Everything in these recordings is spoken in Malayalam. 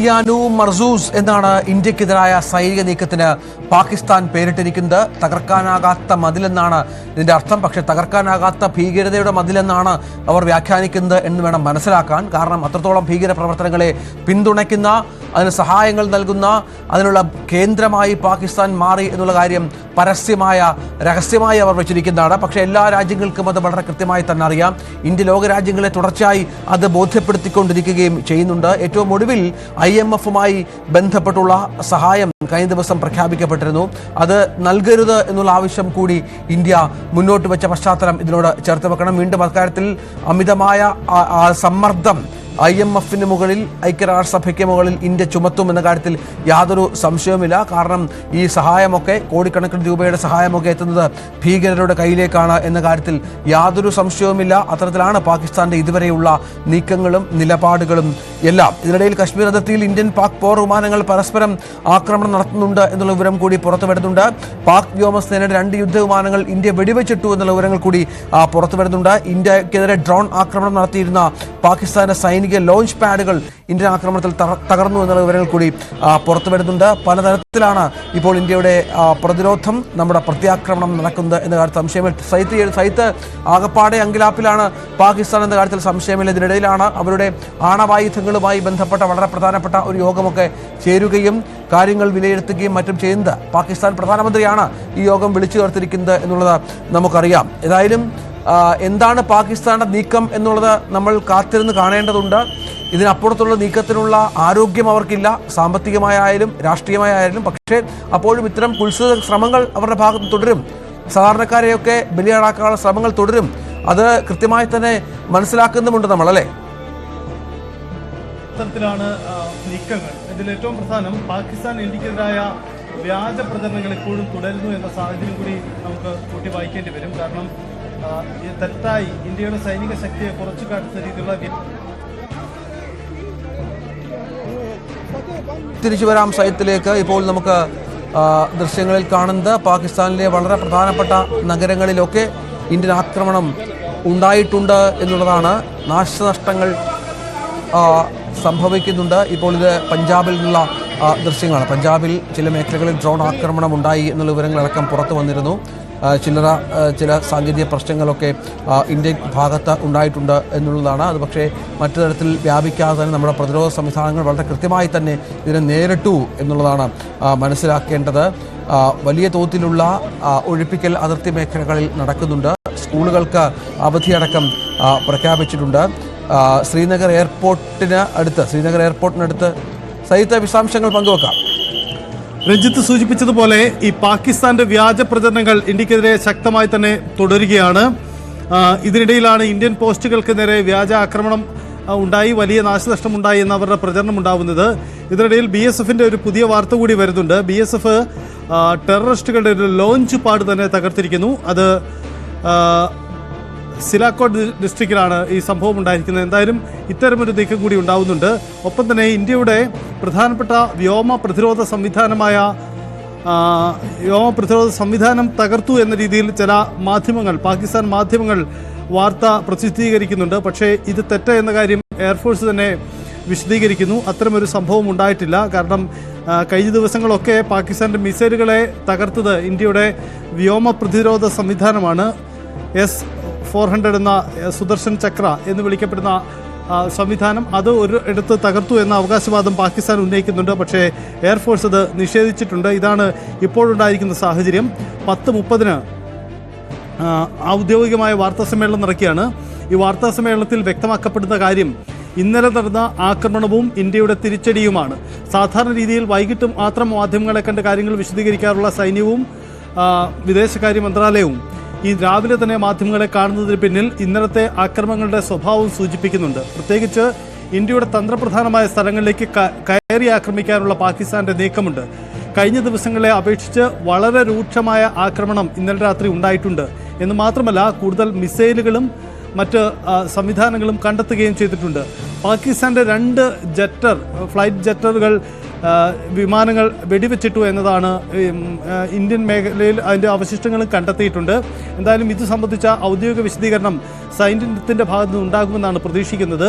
ഇയാനു മർസൂസ് എന്നാണ് ഇന്ത്യക്കെതിരായ സൈനിക നീക്കത്തിന് പാകിസ്ഥാൻ പേരിട്ടിരിക്കുന്നത്. തകർക്കാനാകാത്ത മതിലെന്നാണ് ഇതിന്റെ അർത്ഥം. പക്ഷെ തകർക്കാനാകാത്ത ഭീകരതയുടെ മതിലെന്നാണ് അവർ വ്യാഖ്യാനിക്കുന്നത് എന്ന് വേണം മനസ്സിലാക്കാൻ. കാരണം അത്രത്തോളം ഭീകര പ്രവർത്തനങ്ങളെ പിന്തുണയ്ക്കുന്ന അതിന് സഹായങ്ങൾ നൽകുന്ന അതിനുള്ള കേന്ദ്രമായി പാകിസ്ഥാൻ മാറി എന്നുള്ള കാര്യം പരസ്യമായ രഹസ്യമായി അവർ വെച്ചിരിക്കുന്നതാണ്. പക്ഷേ എല്ലാ രാജ്യങ്ങൾക്കും അത് വളരെ കൃത്യമായി തന്നെ അറിയാം. ഇന്ത്യ ലോകരാജ്യങ്ങളെ തുടർച്ചയായി അത് ബോധ്യപ്പെടുത്തിക്കൊണ്ടിരിക്കുകയും ചെയ്യുന്നുണ്ട്. ഏറ്റവും ഒടുവിൽ ഐ എം എഫുമായി ബന്ധപ്പെട്ടുള്ള സഹായം കഴിഞ്ഞ ദിവസം പ്രഖ്യാപിക്കപ്പെട്ടിരുന്നു. അത് നൽകരുത് എന്നുള്ള ആവശ്യം കൂടി ഇന്ത്യ മുന്നോട്ട് വെച്ച പശ്ചാത്തലം ഇതിനോട് ചേർത്ത് വെക്കണം. വീണ്ടും അക്കാര്യത്തിൽ അമിതമായ സമ്മർദ്ദം ഐ എം എഫിന് മുകളിൽ ഐക്യരാഷ്ട്രസഭയ്ക്ക് മുകളിൽ ഇന്ത്യ ചുമത്തും എന്ന കാര്യത്തിൽ യാതൊരു സംശയവുമില്ല. കാരണം ഈ സഹായമൊക്കെ കോടിക്കണക്കിന് രൂപയുടെ സഹായമൊക്കെ എത്തുന്നത് ഭീകരരുടെ കയ്യിലേക്കാണ് എന്ന കാര്യത്തിൽ യാതൊരു സംശയവുമില്ല. അത്തരത്തിലാണ് പാകിസ്ഥാന്റെ ഇതുവരെയുള്ള നീക്കങ്ങളും നിലപാടുകളും എല്ലാം. ഇതിനിടയിൽ കശ്മീർ അതിർത്തിയിൽ ഇന്ത്യൻ പാക് പോർ വിമാനങ്ങൾ പരസ്പരം ആക്രമണം നടത്തുന്നുണ്ട് എന്നുള്ള വിവരം കൂടി പുറത്തുവിടുന്നുണ്ട് പാക് വ്യോമസേനയുടെ രണ്ട് യുദ്ധവിമാനങ്ങൾ ഇന്ത്യ വെടിവെച്ചിട്ടു എന്നുള്ള വിവരങ്ങൾ കൂടി പുറത്തുവിടുന്നുണ്ട് ഇന്ത്യക്കെതിരെ ഡ്രോൺ ആക്രമണം നടത്തിയിരുന്ന പാകിസ്ഥാന്റെ സൈനിക ലോഞ്ച് പാഡുകൾ ഇന്ത്യൻ ആക്രമണത്തിൽ തകർന്നു എന്നുള്ള വിവരങ്ങൾ കൂടി പുറത്തു വരുന്നുണ്ട്. പലതരത്തിലാണ് ഇപ്പോൾ ഇന്ത്യയുടെ പ്രതിരോധം നമ്മുടെ പ്രത്യാക്രമണം നടക്കുന്നത് എന്ന കാര്യത്തിൽ സംശയമില്ല. സൈത്ത് സൈത്ത് ആകപ്പാടെ അങ്കിലാപ്പിലാണ് പാകിസ്ഥാൻ എന്ന കാര്യത്തിൽ സംശയമില്ല. ഇതിനിടയിലാണ് അവരുടെ ആണവായുധങ്ങളുമായി ബന്ധപ്പെട്ട വളരെ പ്രധാനപ്പെട്ട ഒരു യോഗമൊക്കെ ചേരുകയും കാര്യങ്ങൾ വിലയിരുത്തുകയും മറ്റും ചെയ്യുന്നത്. പാകിസ്ഥാൻ പ്രധാനമന്ത്രിയാണ് ഈ യോഗം വിളിച്ചു ചേർത്തിരിക്കുന്നത് എന്നുള്ളത് നമുക്കറിയാം. ഏതായാലും എന്താണ് പാകിസ്ഥാന്റെ നീക്കം എന്നുള്ളത് നമ്മൾ കാത്തിരുന്ന് കാണേണ്ടതുണ്ട്. ഇതിനപ്പുറത്തുള്ള നീക്കത്തിനുള്ള ആരോഗ്യം അവർക്കില്ല. സാമ്പത്തികമായാലും രാഷ്ട്രീയമായാലും പക്ഷേ അപ്പോഴും ഇത്തരം കുത്സിത ശ്രമങ്ങൾ അവരുടെ ഭാഗത്ത് തുടരും. സാധാരണക്കാരെയൊക്കെ ബലിയാടാക്കാനുള്ള ശ്രമങ്ങൾ തുടരും. അത് കൃത്യമായി തന്നെ മനസ്സിലാക്കുന്നുമുണ്ട് നമ്മൾ അല്ലേ? തരത്തിലാണ് നീക്കങ്ങൾ. ഇതിൽ ഏറ്റവും പ്രധാനം പാകിസ്ഥാൻ ഇന്ത്യക്കെതിരായ വ്യാജ പ്രചരണങ്ങൾ ഇപ്പോഴും തുടരുന്നു എന്ന സാഹചര്യം കൂടി നമുക്ക് കൂട്ടി വായിക്കേണ്ടി വരും. കാരണം തെറ്റായി ഇന്ത്യയുടെ സൈനിക ശക്തിയെ കുറച്ചു കാട്ടുന്ന രീതിയിലുള്ള തിരിച്ചു വരാം സൈത്തിലേക്ക് ഇപ്പോൾ നമുക്ക് ദൃശ്യങ്ങളിൽ കാണുന്നത് പാകിസ്ഥാനിലെ വളരെ പ്രധാനപ്പെട്ട നഗരങ്ങളിലൊക്കെ ഇന്ത്യൻ ആക്രമണം ഉണ്ടായിട്ടുണ്ട് എന്നുള്ളതാണ്. നാശനഷ്ടങ്ങൾ സംഭവിക്കുന്നുണ്ട്. ഇപ്പോൾ ഇത് പഞ്ചാബിൽ നിന്നുള്ള ദൃശ്യങ്ങളാണ്. പഞ്ചാബിൽ ചില മേഖലകളിൽ ഡ്രോൺ ആക്രമണം ഉണ്ടായി എന്നുള്ള വിവരങ്ങളടക്കം പുറത്തു വന്നിരുന്നു. ചില്ലറ ചില സാങ്കേതിക പ്രശ്നങ്ങളൊക്കെ ഇന്ത്യ ഭാഗത്ത് ഉണ്ടായിട്ടുണ്ട് എന്നുള്ളതാണ്. അത് പക്ഷേ മറ്റു തരത്തിൽ വ്യാപിക്കാതെ തന്നെ നമ്മുടെ പ്രതിരോധ സംവിധാനങ്ങൾ വളരെ കൃത്യമായി തന്നെ ഇതിനെ നേരിട്ടു എന്നുള്ളതാണ് മനസ്സിലാക്കേണ്ടത്. വലിയ തോതിലുള്ള ഒഴിപ്പിക്കൽ അതിർത്തി മേഖലകളിൽ നടക്കുന്നുണ്ട്. സ്കൂളുകൾക്ക് അവധിയടക്കം പ്രഖ്യാപിച്ചിട്ടുണ്ട്. ശ്രീനഗർ എയർപോർട്ടിന് അടുത്ത് ശ്രീനഗർ എയർപോർട്ടിനടുത്ത് സഹിത വിശദാംശങ്ങൾ പങ്കുവെക്കാം. രഞ്ജിത്ത് സൂചിപ്പിച്ചതുപോലെ ഈ പാകിസ്ഥാന്റെ വ്യാജ പ്രചരണങ്ങൾ ഇന്ത്യക്കെതിരെ ശക്തമായി തന്നെ തുടരുകയാണ്. ഇതിനിടയിലാണ് ഇന്ത്യൻ പോസ്റ്റുകൾക്ക് നേരെ വ്യാജ ആക്രമണം ഉണ്ടായി വലിയ നാശനഷ്ടം ഉണ്ടായി എന്ന അവരുടെ പ്രചരണം ഉണ്ടാവുന്നത്. ഇതിനിടയിൽ ബി എസ് എഫിന്റെ ഒരു പുതിയ വാർത്ത കൂടി വരുന്നുണ്ട്. ബി എസ് എഫ് ടെററിസ്റ്റുകളുടെ ഒരു ലോഞ്ച് പാട് തന്നെ തകർത്തിരിക്കുന്നു. അത് സിലാക്കോട്ട് ഡി- ഡിസ്ട്രിക്റ്റിലാണ് ഈ സംഭവം ഉണ്ടായിരിക്കുന്നത്. എന്തായാലും ഇത്തരമൊരു നീക്കം കൂടി ഉണ്ടാവുന്നുണ്ട്. ഒപ്പം തന്നെ ഇന്ത്യയുടെ പ്രധാനപ്പെട്ട വ്യോമ പ്രതിരോധ സംവിധാനമായ വ്യോമ പ്രതിരോധ സംവിധാനം തകർത്തു എന്ന രീതിയിൽ ചില മാധ്യമങ്ങൾ പാകിസ്ഥാൻ മാധ്യമങ്ങൾ വാർത്ത പ്രസിദ്ധീകരിക്കുന്നുണ്ട്. പക്ഷേ ഇത് തെറ്റ എന്ന കാര്യം എയർഫോഴ്സ് തന്നെ വിശദീകരിക്കുന്നു. അത്തരമൊരു സംഭവം ഉണ്ടായിട്ടില്ല. കാരണം കഴിഞ്ഞ ദിവസങ്ങളൊക്കെ പാകിസ്ഥാന്റെ മിസൈലുകളെ തകർത്തത് ഇന്ത്യയുടെ വ്യോമ പ്രതിരോധ സംവിധാനമാണ്. എസ് ഫോർ ഹൺഡ്രഡ് എന്ന സുദർശൻ ചക്ര എന്ന് വിളിക്കപ്പെടുന്ന സംവിധാനം അത് ഒരു എടുത്ത് തകർത്തു എന്ന അവകാശവാദം പാകിസ്ഥാൻ ഉന്നയിക്കുന്നുണ്ട്. പക്ഷേ എയർഫോഴ്സ് അത് നിഷേധിച്ചിട്ടുണ്ട്. ഇതാണ് ഇപ്പോഴുണ്ടായിരിക്കുന്ന സാഹചര്യം. പത്ത് മുപ്പതിന് ഔദ്യോഗികമായ വാർത്താ സമ്മേളനം നടക്കുകയാണ്. ഈ വാർത്താ സമ്മേളനത്തിൽ വ്യക്തമാക്കപ്പെടുന്ന കാര്യം ഇന്നലെ നടന്ന ആക്രമണവും ഇന്ത്യയുടെ തിരിച്ചടിയുമാണ്. സാധാരണ രീതിയിൽ വൈകിട്ടും മാത്രം മാധ്യമങ്ങളെ കണ്ട് കാര്യങ്ങൾ വിശദീകരിക്കാറുള്ള സൈന്യവും വിദേശകാര്യ മന്ത്രാലയവും ഈ രാവിലെ തന്നെ മാധ്യമങ്ങളെ കാണുന്നതിന് പിന്നിൽ ഇന്നലത്തെ ആക്രമങ്ങളുടെ സ്വഭാവം സൂചിപ്പിക്കുന്നുണ്ട്. പ്രത്യേകിച്ച് ഇന്ത്യയുടെ തന്ത്രപ്രധാനമായ സ്ഥലങ്ങളിലേക്ക് കയറി ആക്രമിക്കാനുള്ള പാകിസ്ഥാന്റെ നീക്കമുണ്ട്. കഴിഞ്ഞ ദിവസങ്ങളെ അപേക്ഷിച്ച് വളരെ രൂക്ഷമായ ആക്രമണം ഇന്നലെ രാത്രി ഉണ്ടായിട്ടുണ്ട്. എന്ന് മാത്രമല്ല കൂടുതൽ മിസൈലുകളും മറ്റ് സംവിധാനങ്ങളും കണ്ടെത്തുകയും ചെയ്തിട്ടുണ്ട്. പാകിസ്ഥാന്റെ രണ്ട് ജെറ്റർ ഫ്ലൈറ്റ് ജെറ്ററുകൾ വിമാനങ്ങൾ വെടിവെച്ചിട്ടു എന്നതാണ് ഇന്ത്യൻ മേഖലയിൽ അതിന്റെ അവശിഷ്ടങ്ങളും കണ്ടെത്തിയിട്ടുണ്ട്. എന്തായാലും ഇത് സംബന്ധിച്ച ഔദ്യോഗിക വിശദീകരണം സൈന്യത്തിന്റെ ഭാഗത്തു നിന്ന് ഉണ്ടാകുമെന്നാണ് പ്രതീക്ഷിക്കുന്നത്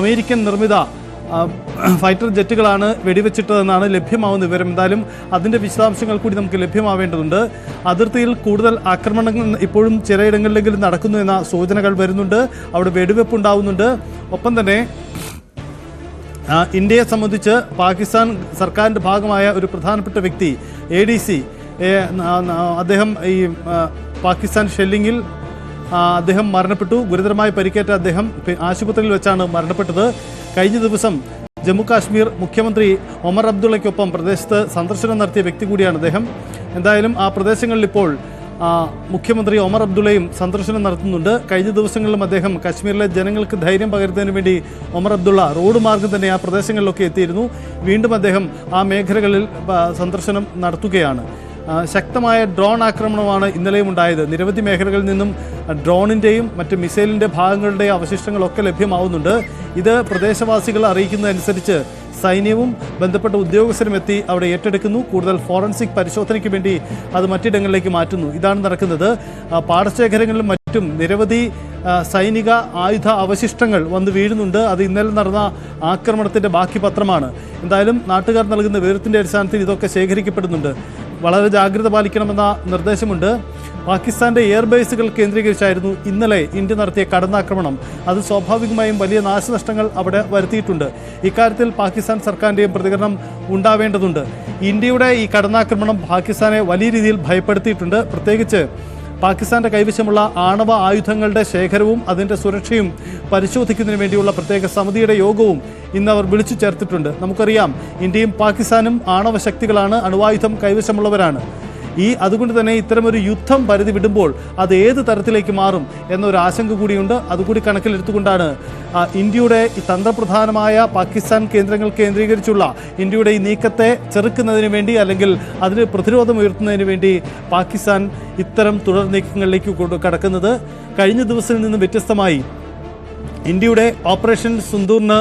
അമേരിക്കൻ നിർമ്മിത ഫൈറ്റർ ജെറ്റുകളാണ് വെടിവെച്ചിട്ടതെന്നാണ് ലഭ്യമാവുന്ന വിവരം. എന്തായാലും അതിന്റെ വിശദാംശങ്ങൾ കൂടി നമുക്ക് ലഭ്യമാവേണ്ടതുണ്ട്. അതിർത്തിയിൽ കൂടുതൽ ആക്രമണങ്ങൾ ഇപ്പോഴും ചിലയിടങ്ങളിലെങ്കിലും നടക്കുന്നു എന്ന സൂചനകൾ വരുന്നുണ്ട്. അവിടെ വെടിവെപ്പ് ഉണ്ടാവുന്നുണ്ട്. ഒപ്പം തന്നെ ഇന്ത്യയെ സംബന്ധിച്ച് പാകിസ്ഥാൻ സർക്കാരിന്റെ ഭാഗമായ ഒരു പ്രധാനപ്പെട്ട വ്യക്തി എ ഡി സി അദ്ദേഹം ഈ പാകിസ്ഥാൻ ഷെല്ലിങ്ങിൽ അദ്ദേഹം മരണപ്പെട്ടു. ഗുരുതരമായി പരിക്കേറ്റ അദ്ദേഹം ആശുപത്രിയിൽ വെച്ചാണ് മരണപ്പെട്ടത്. കഴിഞ്ഞ ദിവസം ജമ്മു കാശ്മീർ മുഖ്യമന്ത്രി ഒമർ അബ്ദുള്ളയ്ക്കൊപ്പം പ്രദേശത്ത് സന്ദർശനം നടത്തിയ വ്യക്തി കൂടിയാണ് അദ്ദേഹം. എന്തായാലും ആ പ്രദേശങ്ങളിൽ ഇപ്പോൾ മുഖ്യമന്ത്രി ഒമർ അബ്ദുള്ളയും സന്ദർശനം നടത്തുന്നുണ്ട്. കഴിഞ്ഞ ദിവസങ്ങളിലും അദ്ദേഹം കശ്മീരിലെ ജനങ്ങൾക്ക് ധൈര്യം പകരുന്നതിന് വേണ്ടി ഒമർ അബ്ദുള്ള റോഡ് മാർഗം തന്നെ ആ പ്രദേശങ്ങളിലൊക്കെ എത്തിയിരുന്നു. വീണ്ടും അദ്ദേഹം ആ മേഖലകളിൽ സന്ദർശനം നടത്തുകയാണ്. ശക്തമായ ഡ്രോൺ ആക്രമണമാണ് ഇന്നലെയും ഉണ്ടായത്. നിരവധി മേഖലകളിൽ നിന്നും ഡ്രോണിന്റെയും മറ്റ് മിസൈലിന്റെ ഭാഗങ്ങളുടെയും അവശിഷ്ടങ്ങളൊക്കെ ലഭ്യമാവുന്നുണ്ട്. ഇത് പ്രദേശവാസികൾ അറിയിക്കുന്നതനുസരിച്ച് സൈന്യവും ബന്ധപ്പെട്ട ഉദ്യോഗസ്ഥരും എത്തി അവിടെ ഏറ്റെടുക്കുന്നു. കൂടുതൽ ഫോറൻസിക് പരിശോധനയ്ക്ക് വേണ്ടി അത് മറ്റിടങ്ങളിലേക്ക് മാറ്റുന്നു. ഇതാണ് നടക്കുന്നത്. പാടശേഖരങ്ങളിലും മറ്റും നിരവധി സൈനിക ആയുധ അവശിഷ്ടങ്ങൾ വന്ന് വീഴുന്നുണ്ട്. അത് ഇന്നലെ നടന്ന ആക്രമണത്തിന്റെ ബാക്കി പത്രമാണ്. എന്തായാലും നാട്ടുകാർ നൽകുന്ന വിവരത്തിന്റെ അടിസ്ഥാനത്തിൽ ഇതൊക്കെ ശേഖരിക്കപ്പെടുന്നുണ്ട്. വളരെ ജാഗ്രത പാലിക്കണമെന്ന നിർദ്ദേശമുണ്ട്. പാകിസ്ഥാന്റെ എയർബേസുകൾ കേന്ദ്രീകരിച്ചായിരുന്നു ഇന്നലെ ഇന്ത്യ നടത്തിയ കടന്നാക്രമണം. അത് സ്വാഭാവികമായും വലിയ നാശനഷ്ടങ്ങൾ അവിടെ വരുത്തിയിട്ടുണ്ട്. ഇക്കാര്യത്തിൽ പാകിസ്ഥാൻ സർക്കാരിന്റെയും പ്രതികരണം ഉണ്ടാവേണ്ടതുണ്ട്. ഇന്ത്യയുടെ ഈ കടന്നാക്രമണം പാകിസ്ഥാനെ വലിയ രീതിയിൽ ഭയപ്പെടുത്തിയിട്ടുണ്ട്. പ്രത്യേകിച്ച് പാകിസ്ഥാന്റെ കൈവശമുള്ള ആണവ ആയുധങ്ങളുടെ ശേഖരവും അതിന്റെ സുരക്ഷയും പരിശോധിക്കുന്നതിന് വേണ്ടിയുള്ള പ്രത്യേക സമിതിയുടെ യോഗവും ഇന്ന് അവർ വിളിച്ചു ചേർത്തിട്ടുണ്ട്. നമുക്കറിയാം ഇന്ത്യയും പാകിസ്ഥാനും ആണവ ശക്തികളാണ് അണുവായുധം കൈവശമുള്ളവരാണ്. ഈ അതുകൊണ്ട് തന്നെ ഇത്തരമൊരു യുദ്ധം പരിധി വിടുമ്പോൾ അത് ഏത് തരത്തിലേക്ക് മാറും എന്നൊരു ആശങ്ക കൂടിയുണ്ട്. അതുകൂടി കണക്കിലെടുത്തുകൊണ്ടാണ് ഇന്ത്യയുടെ തന്ത്രപ്രധാനമായ പാകിസ്ഥാൻ കേന്ദ്രങ്ങൾ കേന്ദ്രീകരിച്ചുള്ള ഇന്ത്യയുടെ ഈ നീക്കത്തെ ചെറുക്കുന്നതിന് വേണ്ടി അല്ലെങ്കിൽ അതിന് പ്രതിരോധം ഉയർത്തുന്നതിന് വേണ്ടി പാകിസ്ഥാൻ ഇത്തരം തുടർ നീക്കങ്ങളിലേക്ക് കടക്കുന്നത്. കഴിഞ്ഞ ദിവസത്തിൽ നിന്ന് വ്യത്യസ്തമായി ഇന്ത്യയുടെ ഓപ്പറേഷൻ സുന്ദൂറിന്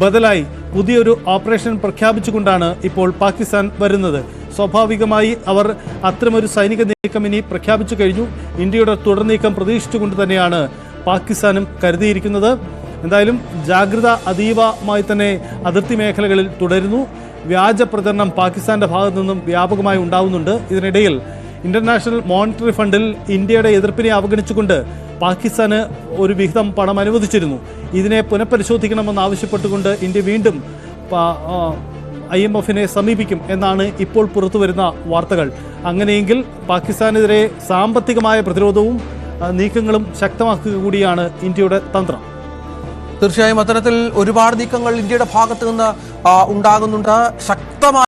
ബദലായി പുതിയൊരു ഓപ്പറേഷൻ പ്രഖ്യാപിച്ചുകൊണ്ടാണ് ഇപ്പോൾ പാകിസ്ഥാൻ വരുന്നത്. സ്വാഭാവികമായി അവർ അത്തരമൊരു സൈനിക നീക്കം ഇനി പ്രഖ്യാപിച്ചു കഴിഞ്ഞു. ഇന്ത്യയുടെ തുടർ നീക്കം പ്രതീക്ഷിച്ചുകൊണ്ട് തന്നെയാണ് പാകിസ്ഥാനും കരുതിയിരിക്കുന്നത്. എന്തായാലും ജാഗ്രത അതീവമായി തന്നെ അതിർത്തി മേഖലകളിൽ തുടരുന്നു. വ്യാജ പ്രചരണം പാകിസ്ഥാന്റെ ഭാഗത്തു നിന്നും വ്യാപകമായി ഉണ്ടാവുന്നുണ്ട്. ഇതിനിടയിൽ ഇന്റർനാഷണൽ മോണിറ്ററി ഫണ്ടിൽ ഇന്ത്യയുടെ എതിർപ്പിനെ അവഗണിച്ചുകൊണ്ട് പാകിസ്ഥാന് ഒരു വിഹിതം പണം അനുവദിച്ചിരുന്നു. ഇതിനെ പുനഃപരിശോധിക്കണമെന്ന് ആവശ്യപ്പെട്ടുകൊണ്ട് ഇന്ത്യ വീണ്ടും ഐ എം എഫിനെ സമീപിക്കും എന്നാണ് ഇപ്പോൾ പുറത്തുവരുന്ന വാർത്തകൾ. അങ്ങനെയെങ്കിൽ പാകിസ്ഥാനെതിരെ സാമ്പത്തികമായ പ്രതിരോധവും നീക്കങ്ങളും ശക്തമാക്കുക കൂടിയാണ് ഇന്ത്യയുടെ തന്ത്രം. തീർച്ചയായും അത്തരത്തിൽ ഒരുപാട് നീക്കങ്ങൾ ഇന്ത്യയുടെ ഭാഗത്ത് നിന്ന് ഉണ്ടാകുന്നുണ്ട്. ശക്തമായ